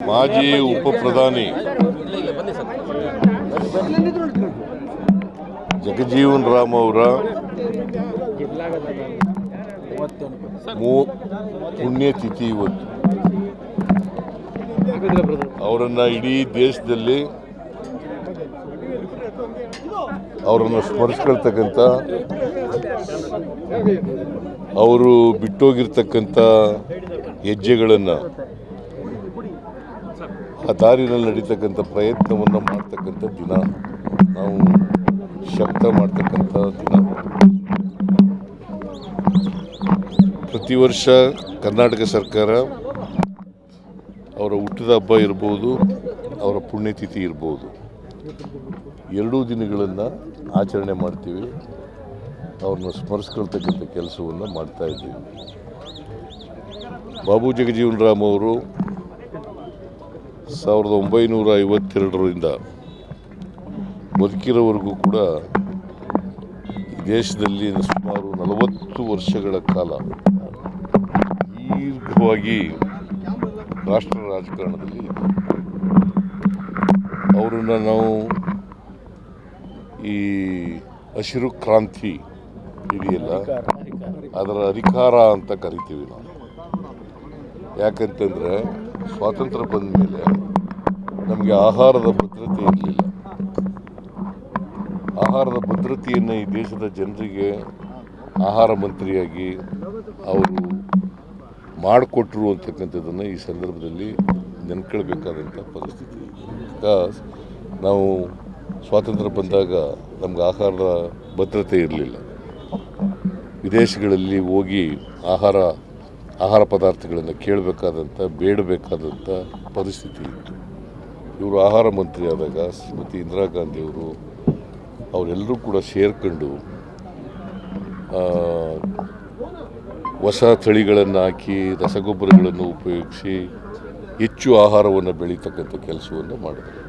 ಮಾಜಿ ಉಪ ಪ್ರಧಾನಿ ಜಗಜೀವನ್ ರಾಮ್ ಅವರ ಪುಣ್ಯತಿಥಿ ಇವತ್ತು. ಅವರನ್ನ ಇಡೀ ದೇಶದಲ್ಲಿ ಅವರನ್ನು ಸ್ಮರಿಸ್ಕೊಳ್ತಕ್ಕಂಥ, ಅವರು ಬಿಟ್ಟೋಗಿರ್ತಕ್ಕಂಥ ಹೆಜ್ಜೆಗಳನ್ನು ಆ ದಾರಿನಲ್ಲಿ ನಡೀತಕ್ಕಂಥ ಪ್ರಯತ್ನವನ್ನು ಮಾಡ್ತಕ್ಕಂಥ ದಿನ. ನಾವು ಶಬ್ದ ಮಾಡ್ತಕ್ಕಂಥ ದಿನ. ಪ್ರತಿ ವರ್ಷ ಕರ್ನಾಟಕ ಸರ್ಕಾರ ಅವರ ಹುಟ್ಟಿದ ಹಬ್ಬ ಇರ್ಬೋದು, ಅವರ ಪುಣ್ಯತಿಥಿ ಇರ್ಬೋದು. ಎರಡೂ ದಿನಗಳನ್ನು ಆಚರಣೆ ಮಾಡ್ತೀವಿ. ಅವ್ರನ್ನ ಸ್ಮರಿಸ್ಕೊಳ್ತಕ್ಕಂಥ ಕೆಲಸವನ್ನು ಮಾಡ್ತಾ ಇದ್ದೀವಿ. ಬಾಬು ಜಗಜೀವನ್ ರಾಮ್ ಅವರು ಸಾವಿರದ ಒಂಬೈನೂರ ಐವತ್ತೆರಡರಿಂದ ಬದುಕಿರೋವರೆಗೂ ಕೂಡ ದೇಶದಲ್ಲಿ ಸುಮಾರು ನಲವತ್ತು ವರ್ಷಗಳ ಕಾಲ ದೀರ್ಘವಾಗಿ ರಾಷ್ಟ್ರ ರಾಜಕಾರಣದಲ್ಲಿ ಅವರನ್ನು ನಾವು ಈ ಹಸಿರು ಕ್ರಾಂತಿ ಇದೆಯಲ್ಲ, ಅದರ ಅಧಿಕಾರ ಅಂತ ಕರಿತೀವಿ ನಾವು. ಯಾಕಂತಂದರೆ ಸ್ವಾತಂತ್ರ್ಯ ಬಂದ ಮೇಲೆ ನಮಗೆ ಆಹಾರದ ಭದ್ರತೆ ಇರಲಿಲ್ಲ. ಆಹಾರದ ಭದ್ರತೆಯನ್ನು ಈ ದೇಶದ ಜನರಿಗೆ ಆಹಾರ ಮಂತ್ರಿಯಾಗಿ ಅವರು ಮಾಡಿಕೊಟ್ರು ಅಂತಕ್ಕಂಥದ್ದನ್ನು ಈ ಸಂದರ್ಭದಲ್ಲಿ ನೆನ್ಕೊಳ್ಬೇಕಾದಂಥ ಪರಿಸ್ಥಿತಿ. ಬಿಕಾಸ್ ನಾವು ಸ್ವಾತಂತ್ರ್ಯ ಬಂದಾಗ ನಮ್ಗೆ ಆಹಾರದ ಭದ್ರತೆ ಇರಲಿಲ್ಲ. ವಿದೇಶಗಳಲ್ಲಿ ಹೋಗಿ ಆಹಾರ ಆಹಾರ ಪದಾರ್ಥಗಳನ್ನು ಕೇಳಬೇಕಾದಂಥ, ಬೇಡಬೇಕಾದಂಥ ಪರಿಸ್ಥಿತಿ ಇತ್ತು. ಇವರು ಆಹಾರ ಮಂತ್ರಿ ಆದಾಗ ಶ್ರೀಮತಿ ಇಂದಿರಾ ಗಾಂಧಿಯವರು ಅವರೆಲ್ಲರೂ ಕೂಡ ಸೇರ್ಕೊಂಡು ಹೊಸ ತಳಿಗಳನ್ನು ಹಾಕಿ, ರಸಗೊಬ್ಬರಗಳನ್ನು ಉಪಯೋಗಿಸಿ ಹೆಚ್ಚು ಆಹಾರವನ್ನು ಬೆಳೀತಕ್ಕಂಥ ಕೆಲಸವನ್ನು ಮಾಡಿದರು.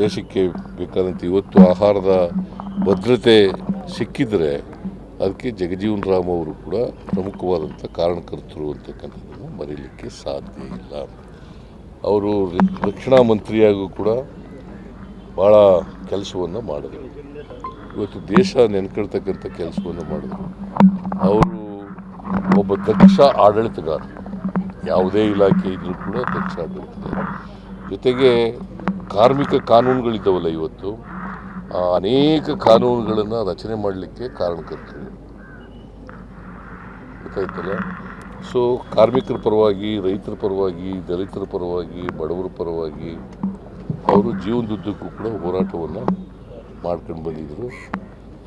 ದೇಶಕ್ಕೆ ಬೇಕಾದಂಥ ಇವತ್ತು ಆಹಾರದ ಭದ್ರತೆ ಸಿಕ್ಕಿದರೆ ಅದಕ್ಕೆ ಜಗಜೀವನ್ ರಾಮ್ ಅವರು ಕೂಡ ಪ್ರಮುಖವಾದಂಥ ಕಾರಣಕರ್ತರು ಅಂತಕ್ಕಂಥದ್ದನ್ನು ಮರೀಲಿಕ್ಕೆ ಸಾಧ್ಯ ಇಲ್ಲ. ಅವರು ರಕ್ಷಣಾ ಮಂತ್ರಿಯಾಗೂ ಕೂಡ ಭಾಳ ಕೆಲಸವನ್ನು ಮಾಡಿದರು. ಇವತ್ತು ದೇಶ ನೆನ್ಕೊಳ್ತಕ್ಕಂಥ ಕೆಲಸವನ್ನು ಮಾಡಿದರು. ಅವರು ಒಬ್ಬ ದಕ್ಷ ಆಡಳಿತಗಾರ. ಯಾವುದೇ ಇಲಾಖೆ ಇದ್ದರೂ ಕೂಡ ದಕ್ಷ ಆಡಳಿತಗಾರ. ಜೊತೆಗೆ ಕಾರ್ಮಿಕ ಕಾನೂನುಗಳಿದ್ದವಲ್ಲ ಇವತ್ತು. ಅನೇಕ ಕಾನೂನುಗಳನ್ನು ರಚನೆ ಮಾಡಲಿಕ್ಕೆ ಕಾರಣಕರ್ತರು. ಗೊತ್ತಾಯ್ತಲ್ಲ? ಸೊ ಕಾರ್ಮಿಕರ ಪರವಾಗಿ, ರೈತರ ಪರವಾಗಿ, ದಲಿತರ ಪರವಾಗಿ, ಬಡವರ ಪರವಾಗಿ ಅವರು ಜೀವನದುದ್ದಕ್ಕೂ ಕೂಡ ಹೋರಾಟವನ್ನು ಮಾಡ್ಕೊಂಡು ಬಂದಿದ್ದರು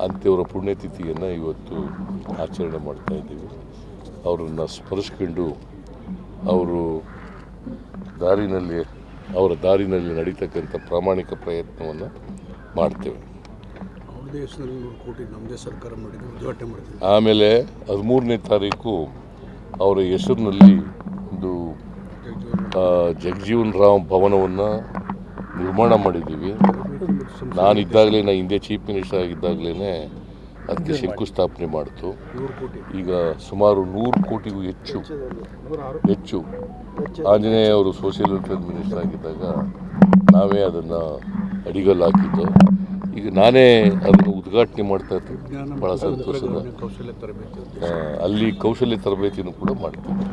ಅಂಥವರ ಪುಣ್ಯತಿಥಿಯನ್ನು ಇವತ್ತು ಆಚರಣೆ ಮಾಡ್ತಾ ಇದ್ದೀವಿ. ಅವರನ್ನು ಸ್ಮರಿಸ್ಕೊಂಡು ಅವರು ದಾರಿನಲ್ಲಿ, ಅವರ ದಾರಿನಲ್ಲಿ ನಡೀತಕ್ಕಂಥ ಪ್ರಾಮಾಣಿಕ ಪ್ರಯತ್ನವನ್ನು ಮಾಡ್ತೇವೆ. ಆಮೇಲೆ ಹದಿಮೂರನೇ ತಾರೀಕು ಅವರ ಹೆಸರಿನಲ್ಲಿ ಒಂದು ಜಗಜೀವನ್ ರಾಮ್ ಭವನವನ್ನು ನಿರ್ಮಾಣ ಮಾಡಿದ್ದೀವಿ. ನಾನು ಇದ್ದಾಗಲೇ ನಾ ಹಿಂದೆ ಚೀಫ್ ಮಿನಿಸ್ಟರ್ ಆಗಿದ್ದಾಗಲೇ ಅದಕ್ಕೆ ಶಂಕುಸ್ಥಾಪನೆ ಮಾಡಿತು. ಈಗ ಸುಮಾರು ನೂರು ಕೋಟಿಗೂ ಹೆಚ್ಚು ಹೆಚ್ಚು. ಆಂಜನೇಯ ಅವರು ಸೋಷಿಯಲ್ ವೆಲ್ಫೇರ್ ಮಿನಿಸ್ಟರ್ ಆಗಿದ್ದಾಗ ನಾವೇ ಅದನ್ನು ಅಡಿಗಲ್ಲು ಹಾಕಿದ್ದು. ಈಗ ನಾನೇ ಅದನ್ನು ಉದ್ಘಾಟನೆ ಮಾಡ್ತಾ ಇರ್ತೀನಿ. ಭಾಳ ಸಂತೋಷದ. ಅಲ್ಲಿ ಕೌಶಲ್ಯ ತರಬೇತಿಯನ್ನು ಕೂಡ ಮಾಡ್ತೀವಿ